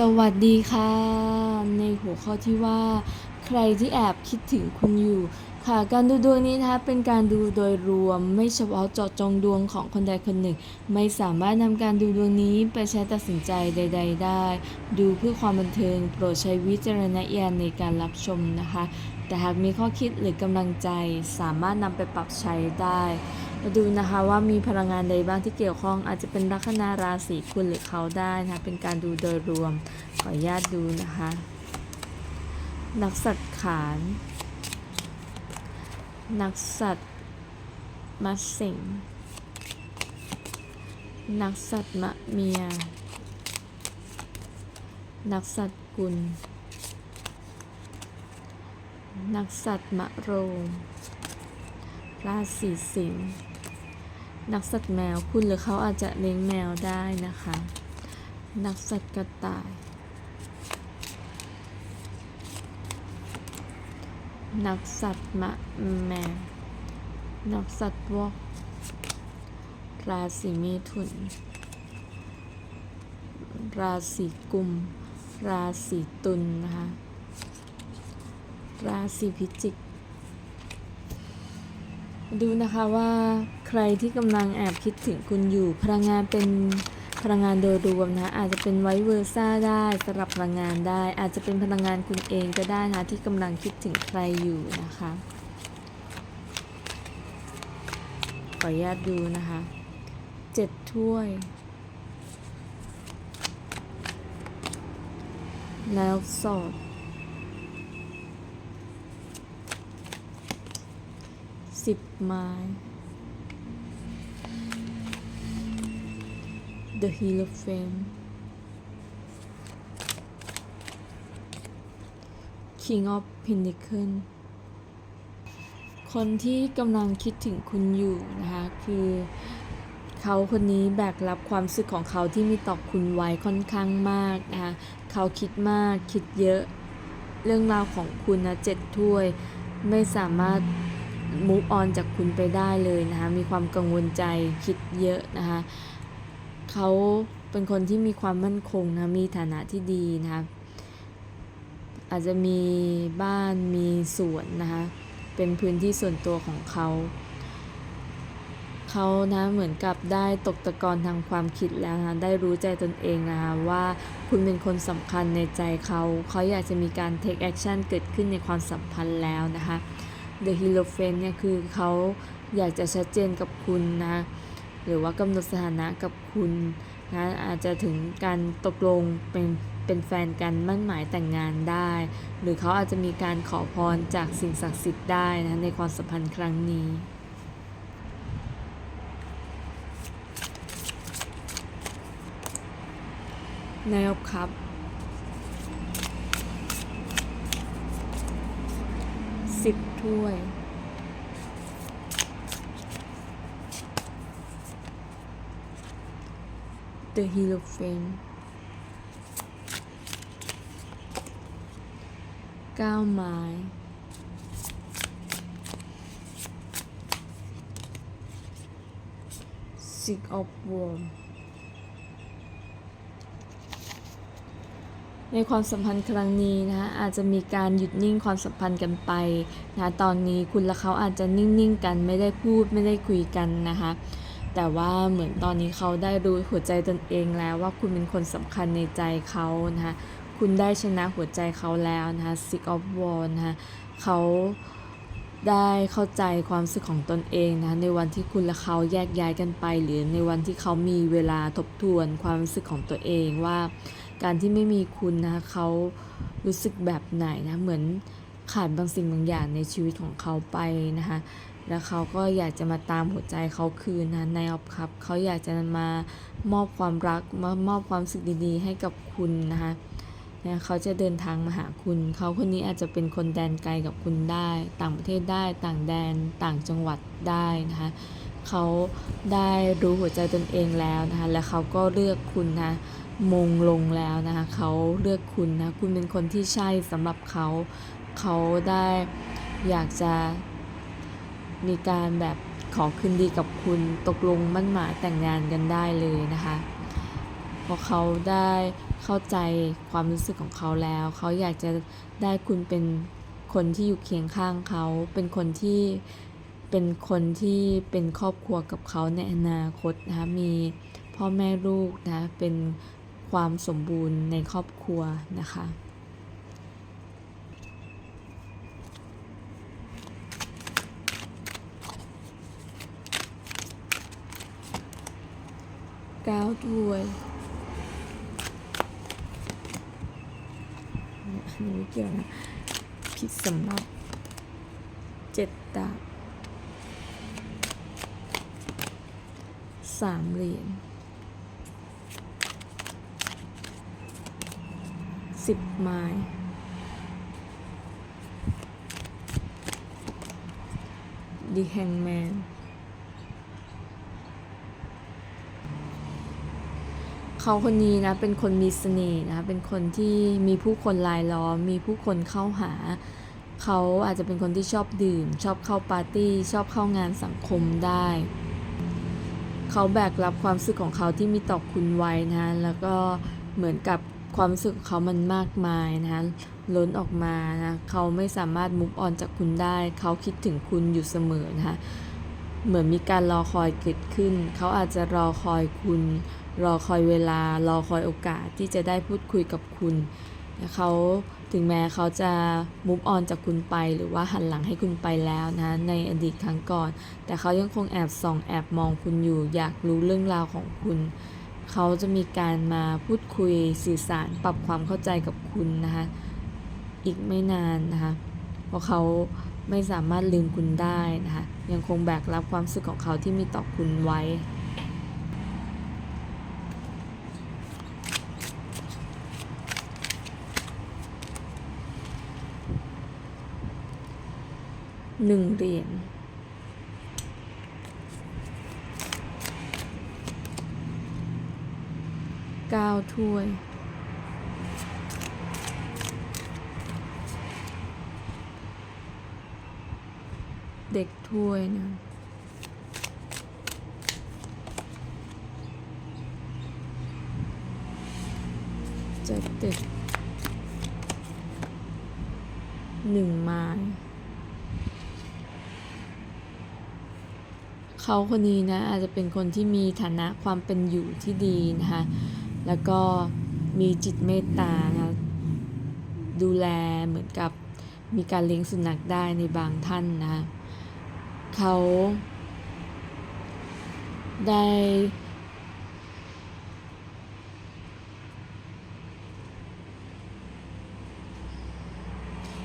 สวัสดีค่ะ ในหัวข้อที่ว่า ใครที่แอบคิดถึงคุณอยู่ ค่ะ การดูดวงนี้นะคะเป็นการดูโดยรวม ไม่เฉพาะเจาะจงดวงของคนใดคนหนึ่ง ไม่สามารถนำการดูดวงนี้ไปใช้ตัดสินใจใด ๆ ได้ ดูเพื่อความบันเทิง โปรดใช้วิจารณญาณในการรับชมนะคะ แต่หากมีข้อคิดหรือกำลังใจ สามารถนำไปปรับใช้ได้ มาดูนะคะว่ามีพลังงานใดบ้างที่เกี่ยวข้อง อาจจะเป็นลัคนาราศีคุณหรือเขาได้นะคะเป็นการดูโดยรวม ขออนุญาตดูนะคะนักสัตว์ขานนักสัตว์มะเส็งนักสัตว์มะเมีย นักสัตว์กุล นักสัตว์มะโรงราศีสิงห์ นักสัตว์แมวคุณหรือเขาอาจจะเลี้ยงแมวได้นะคะ นักสัตว์กระต่าย นักสัตว์มะแมว นักสัตว์วอกราศีเมถุน ราศีกุม ราศีตุลนะคะ ราศีพิจิก ดูนะคะว่า รที่กำลังแอบคิดถึงคุณอยู่ พลังงานเป็นพลังงานโดยรวมนะ อาจจะเป็นไวเวอร์ซ่าได้สำหรับพลังงานได้ อาจจะเป็นพลังงานคุณเองก็ได้นะที่กำลังคิดถึงใครอยู่นะคะ ขออนุญาตดูนะคะเจ็ดถ้วย แล้วสอดสิบไม้ The Hierophant King of Pentacle คนที่กำลังคิดถึงคุณอยู่นะคะ คือเขาคนนี้แบกรับความรู้สึกของเขาที่มีต่อคุณไว้ค่อนข้างมากนะคะเขาคิดมากคิดเยอะเรื่องราวของคุณนะเจ็ดถ้วย ไม่สามารถ move on จากคุณไปได้เลยนะคะ มีความกังวลใจคิดเยอะนะคะ เขาเป็นคนที่มีความมั่นคงนะมีฐานะที่ดีนะคะอาจจะมีบ้านมีสวนนะคะเป็นพื้นที่ส่วนตัวของเขา เขานะเหมือนกับได้ตกตะกอนทางความคิดแล้วนะได้รู้ใจตนเองนะคะว่าคุณเป็นคนสำคัญในใจเขา เขาอยากจะมีการ take action เกิดขึ้นในความสัมพันธ์แล้วนะคะ The Hierophant เนี่ยคือเขาอยากจะชัดเจนกับคุณนะ หรือว่ากำหนดสถานะกับคุณนะอาจจะถึงการตกลงเป็นเป็นแฟนกันมั่นหมายแต่งงานได้ หรือเขาอาจจะมีการขอพรจากสิ่งศักดิ์สิทธิ์ได้นะในความสัมพันธ์ครั้งนี้นายกครับ สิบถ้วย The Hierophant เก้าไม้ Six of Wands ในความสัมพันธ์ครั้งนี้นะคะอาจจะมีการหยุดนิ่งความสัมพันธ์กันไปนะตอนนี้คุณและเขาอาจจะนิ่งๆกันไม่ได้พูดไม่ได้คุยกันนะคะ แต่ว่าเหมือนตอนนี้เขาได้รู้หัวใจตนเองแล้วว่าคุณเป็นคนสำคัญในใจเขานะคะคุณได้ชนะหัวใจเขาแล้วนะคะ Six of Wands นะคะเขาได้เข้าใจความรู้สึกของตนเองนะในวันที่คุณและเขาแยกย้ายกันไป หรือในวันที่เขามีเวลาทบทวนความรู้สึกของตัวเองว่า การที่ไม่มีคุณนะคะเขารู้สึกแบบไหนนะเหมือนขาดบางสิ่งบางอย่างในชีวิตของเขาไปนะคะ แล้วเขาก็อยากจะมาตามหัวใจเขาคืนนะในออฟครับเขาอยากจะมามอบความรักมามอบความสึกดีๆ ให้กับคุณนะคะนะเขาจะเดินทางมาหาคุณ เขาคนนี้อาจจะเป็นคนแดนไกลกับคุณได้ ต่างประเทศได้ ต่างแดน ต่างจังหวัดได้นะคะเขาได้รู้หัวใจตนเองแล้วนะคะและเขาก็เลือกคุณนะมงลงแล้วนะคะเขาเลือกคุณนะคุณเป็นคนที่ใช่สำหรับเขา เขาได้อยากจะ มีการแบบขอคืนดีกับคุณตกลงมั่นหมายแต่งงานกันได้เลยนะคะพราะเขาได้เข้าใจความรู้สึกของเขาแล้ว เขาอยากจะได้คุณเป็นคนที่อยู่เคียงข้างเขา เป็นคนที่เป็นคนที่เป็นครอบครัวกับเขาในอนาคตนะคะมีพ่อแม่ลูกนะเป็นความสมบูรณ์ในครอบครัวนะคะ ก้าถ้วยอันนี้เกี่ยวนะผิดสำรับเจ็ดดาบสามเหรียญสิบไม้ดีแฮงแมน เขาคนนี้นะเป็นคนมีเสน่ห์นะเป็นคนที่มีผู้คนรายล้อม มีผู้คนเข้าหา เขาอาจจะเป็นคนที่ชอบดื่ม ชอบเข้าปาร์ตี้ ชอบเข้างานสังคมได้ เขาแบกรับความรู้สึกของเขาที่มีต่อคุณไว้นะแล้วก็เหมือนกับความรู้สึกของเขามันมากมายนะล้นออกมานะเขาไม่สามารถมุกออนจากคุณได้ เขาคิดถึงคุณอยู่เสมอนะคะเหมือนมีการรอคอยเกิดขึ้น เขาอาจจะรอคอยคุณ รอคอยเวลารอคอยโอกาสที่จะได้พูดคุยกับคุณเขาถึงแม้เขาจะมุฟออนจากคุณไปหรือว่าหันหลังให้คุณไปแล้วนะในอดีตครั้งก่อน แต่เขายังคงแอบส่องแอบมองคุณอยู่ อยากรู้เรื่องราวของคุณ เขาจะมีการมาพูดคุยสื่อสารปรับความเข้าใจกับคุณนะคะอีกไม่นานนะคะเพราะเขาไม่สามารถลืมคุณได้นะคะยังคงแบกรับความรู้สึกของเขาที่มีต่อคุณไว้ หนึ่งเหรียญเก้าถ้วยเด็กถ้วยนะจะติดหนึ่งไม้ เขาคนนี้นะอาจจะเป็นคนที่มีฐานะความเป็นอยู่ที่ดีนะคะ แล้วก็มีจิตเมตตานะดูแลเหมือนกับมีการเลี้ยงสุนัขได้ในบางท่านนะคะเขาได้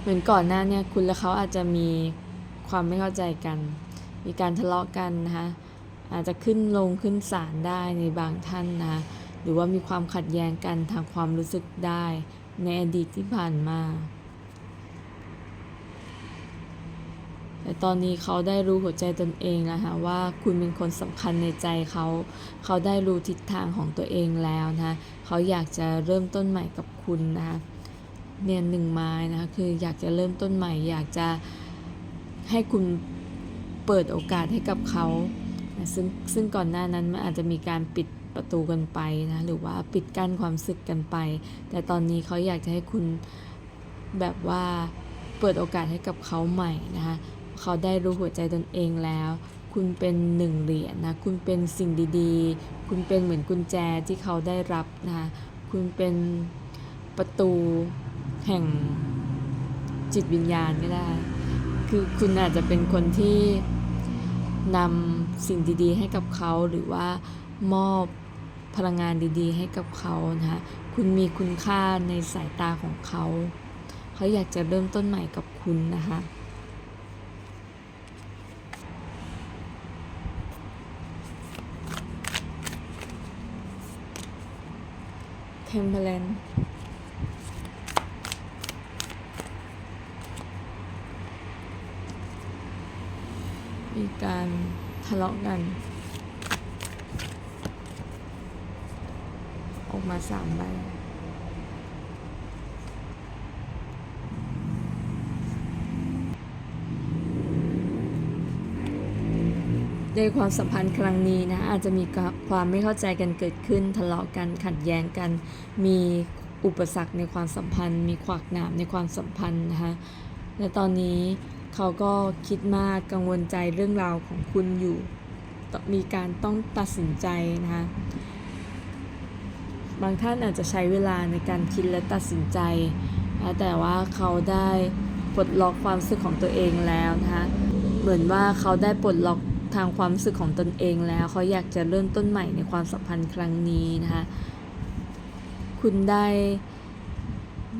เหมือนก่อนหน้าเนี่ยคุณและเขาอาจจะมีความไม่เข้าใจกัน มีการทะเลาะกันนะคะ อาจจะขึ้นลงขึ้นศาลได้ในบางท่านนะคะหรือว่ามีความขัดแย้งกันทางความรู้สึกได้ในอดีตที่ผ่านมา แต่ตอนนี้เขาได้รู้หัวใจตนเองแล้วค่ะว่าคุณเป็นคนสำคัญในใจเขา เขาได้รู้ทิศทางของตัวเองแล้วนะคะเขาอยากจะเริ่มต้นใหม่กับคุณนะคะเนี่ยหนึ่งไม้นะคะคืออยากจะเริ่มต้นใหม่ อยากจะให้คุณ เปิดโอกาสให้กับเขานะซึ่งซึ่งก่อนหน้านั้นมันอาจจะมีการปิดประตูกันไปนะหรือว่าปิดกั้นความสึกกันไป แต่ตอนนี้เขาอยากจะให้คุณแบบว่าเปิดโอกาสให้กับเขาใหม่นะคะเขาได้รู้หัวใจตนเองแล้ว คุณเป็นหนึ่งเหรียญนะคุณเป็นสิ่งดีๆ คุณเป็นเหมือนกุญแจที่เขาได้รับนะคะคุณเป็นประตูแห่งจิตวิญญาณก็ได้ คือคุณอาจจะเป็นคนที่ นำสิ่งดีๆ ให้กับเขาหรือว่ามอบพลังงานดีๆ ให้กับเขานะคะคุณมีคุณค่าในสายตาของเขา เขาอยากจะเริ่มต้นใหม่กับคุณนะคะเทมเพลน การทะเลาะกัน ออกมาสามใบในความสัมพันธ์ครั้งนี้นะอาจจะมีความไม่เข้าใจกันเกิดขึ้นทะเลาะกันขัดแย้งกัน มีอุปสรรคในความสัมพันธ์ มีขวากหนามในความสัมพันธ์นะคะและตอนนี้ เขาก็คิดมากกังวลใจเรื่องราวของคุณอยู่ มีการต้องตัดสินใจนะคะบางท่านอาจจะใช้เวลาในการคิดและตัดสินใจนะแต่ว่าเขาได้ปลดล็อกความรู้สึกของตัวเองแล้วนะคะเหมือนว่าเขาได้ปลดล็อกทางความรู้สึกของตนเองแล้ว เขาอยากจะเริ่มต้นใหม่ในความสัมพันธ์ครั้งนี้นะคะคุณได้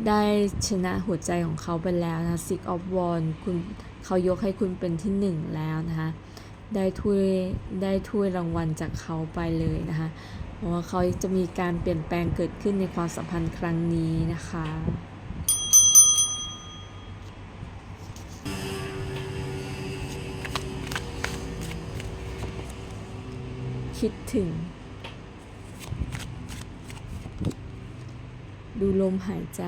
ได้ชนะหัวใจของเขาไปแล้วนะ Six of Wands คุณเขายกให้คุณเป็นที่หนึ่งแล้วนะคะ ได้ถ้วยได้ถ้วยรางวัลจากเขาไปเลยนะคะ เพราะว่าเขาจะมีการเปลี่ยนแปลงเกิดขึ้นในความสัมพันธ์ครั้งนี้นะคะคิดถึง ดูลมหายใจ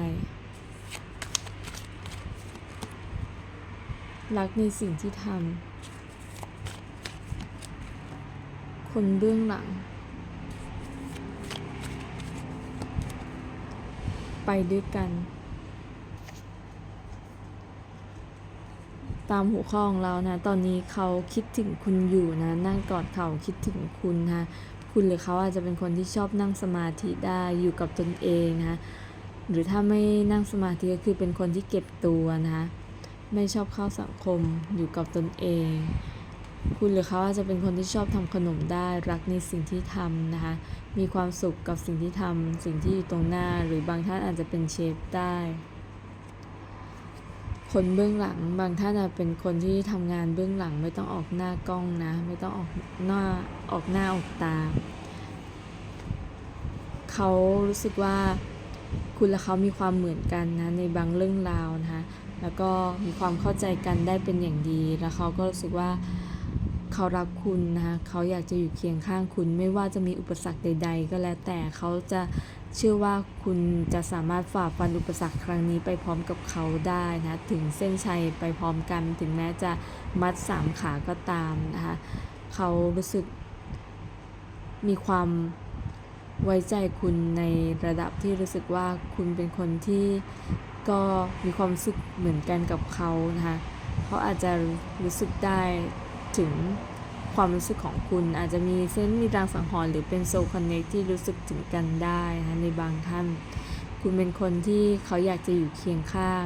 รักในสิ่งที่ทำ คนเบื้องหลัง ไปด้วยกัน ตามหัวข้อของเรานะ ตอนนี้เขาคิดถึงคุณอยู่นะ นั่งกอดเขาคิดถึงคุณนะคุณหรือเขาอาจจะเป็นคนที่ชอบนั่งสมาธิได้อยู่กับตนเองนะ หรือถ้าไม่นั่งสมาธิก็คือเป็นคนที่เก็บตัวนะคะไม่ชอบเข้าสังคมอยู่กับตนเอง คุณหรือเขาอาจจะเป็นคนที่ชอบทำขนมได้รักในสิ่งที่ทำนะคะมีความสุขกับสิ่งที่ทำสิ่งที่อยู่ตรงหน้า หรือบางท่านอาจจะเป็นเชฟได้คนเบื้องหลังบางท่านอาจเป็นคนที่ทำงานเบื้องหลังไม่ต้องออกหน้ากล้องนะ ไม่ต้องออกหน้าออกหน้าออกตา เขารู้สึกว่า คุณและเขามีความเหมือนกันนะในบางเรื่องราวนะคะแล้วก็มีความเข้าใจกันได้เป็นอย่างดี แล้วเขาก็รู้สึกว่าเขารักคุณนะคะเขาอยากจะอยู่เคียงข้างคุณ ไม่ว่าจะมีอุปสรรคใด ๆ ก็แล้วแต่เขาจะเชื่อว่าคุณจะสามารถฝ่าฟันอุปสรรคครั้งนี้ไปพร้อมกับเขาได้นะถึงเส้นชัยไปพร้อมกัน ถึงแม้จะมัดสามขาก็ตามนะคะเขารู้สึกมีความ ไว้ใจคุณในระดับที่รู้สึกว่าคุณเป็นคนที่ก็มีความรู้สึกเหมือนกันกับเขานะคะเขาอาจจะรู้สึกได้ถึงความรู้สึกของคุณ อาจจะมีเส้นมีรางสังหรณ์หรือเป็นโซคอนเนคที่รู้สึกถึงกันได้นะในบางท่าน คุณเป็นคนที่เขาอยากจะอยู่เคียงข้าง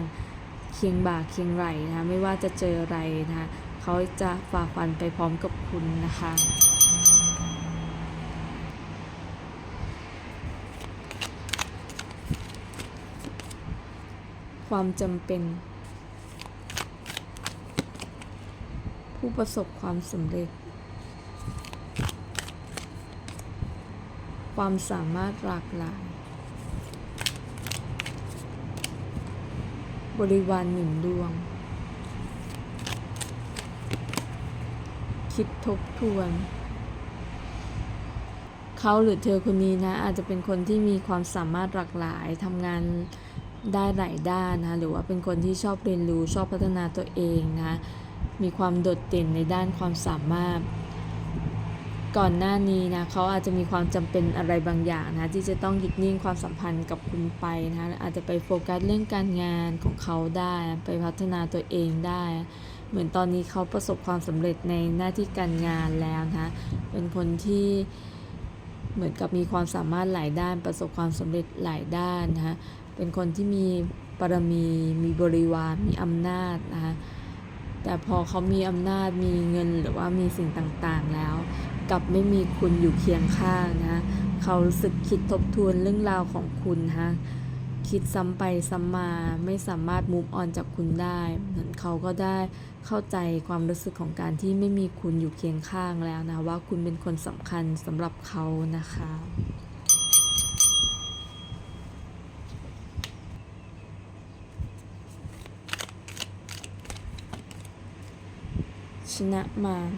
เคียงบ่าเคียงไหลนะคะไม่ว่าจะเจออะไรนะคะเขาจะฝ่าฟันไปพร้อมกับคุณนะคะ ความจำเป็น ผู้ประสบความสำเร็จ ความสามารถหลากหลาย บริวารหนึ่งดวง คิดทบทวน เขาหรือเธอคนนี้นะ อาจจะเป็นคนที่มีความสามารถหลากหลายทำงาน ได้หลายด้านนะหรือว่าเป็นคนที่ชอบเรียนรู้ชอบพัฒนาตัวเองนะมีความโดดเด่นในด้านความสามารถ ก่อนหน้านี้นะเขาอาจจะมีความจำเป็นอะไรบางอย่างนะที่จะต้องหยุดนิ่งความสัมพันธ์กับคุณไปนะอาจจะไปโฟกัสเรื่องการงานของเขาได้ ไปพัฒนาตัวเองได้ เหมือนตอนนี้เขาประสบความสำเร็จในหน้าที่การงานแล้วนะเป็นคนที่เหมือนกับมีความสามารถหลายด้าน ประสบความสำเร็จหลายด้านนะคะ เป็นคนที่มีบารมีมีบริวารมีอำนาจนะคะแต่พอเขามีอำนาจมีเงินหรือว่ามีสิ่งต่างๆแล้วกลับไม่มีคุณอยู่เคียงข้างนะเขารู้สึกคิดทบทวนเรื่องราวของคุณฮะคิดซ้ำไปซ้ำมาไม่สามารถมูฟออนจากคุณได้ เหมือนเขาก็ได้เข้าใจความรู้สึกของการที่ไม่มีคุณอยู่เคียงข้างแล้วนะว่าคุณเป็นคนสำคัญสำหรับเขานะคะ ชนะมาร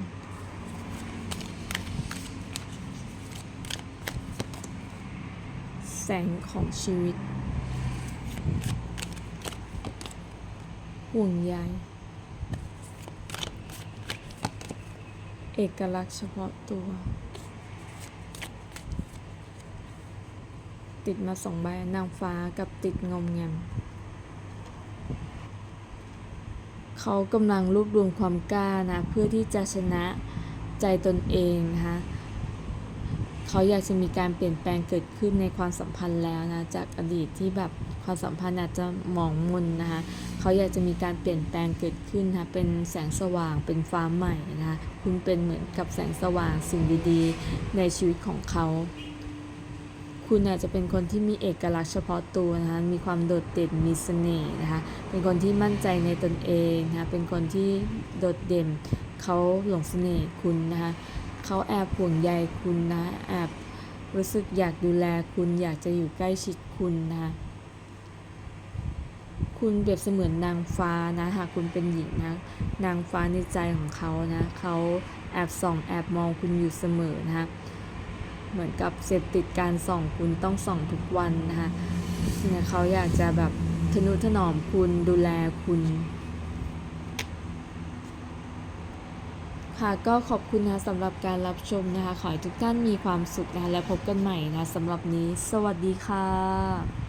แสงของชีวิต ห่วงใยเอกลักษณ์เฉพาะตัว ติดมาสองใบนางฟ้ากับติดงมแงม เขากำลังรวบรวมความกล้านะเพื่อที่จะชนะใจตนเองนะคะเขาอยากจะมีการเปลี่ยนแปลงเกิดขึ้นในความสัมพันธ์แล้วนะจากอดีตที่แบบความสัมพันธ์อาจจะหมองมนนะคะเขาอยากจะมีการเปลี่ยนแปลงเกิดขึ้นนะคะเป็นแสงสว่างเป็นฟ้าใหม่นะคะคุณเป็นเหมือนกับแสงสว่างสิ่งดีๆ ในชีวิตของเขา คุณอาจจะเป็นคนที่มีเอกลักษณ์เฉพาะตัวนะคะมีความโดดเด่นมีเสน่ห์นะคะเป็นคนที่มั่นใจในตนเองนะคะเป็นคนที่โดดเด่นเขาหลงเสน่ห์คุณนะคะเขาแอบห่วงใยคุณนะแอบรู้สึกอยากดูแลคุณอยากจะอยู่ใกล้ชิดคุณนะคะคุณเปรียบเสมือนนางฟ้านะหากคุณเป็นหญิงนะนางฟ้าในใจของเขานะเขาแอบส่องแอบมองคุณอยู่เสมอนะคะ เหมือนกับเสพติดการส่องคุณต้องส่องทุกวันนะคะเนี่ยเขาอยากจะแบบทนุถนอมคุณดูแลคุณค่ะก็ขอบคุณนะคะสำหรับการรับชมนะคะ ขอให้ทุกท่านมีความสุขนะคะและพบกันใหม่นะสำหรับนี้ สวัสดีค่ะ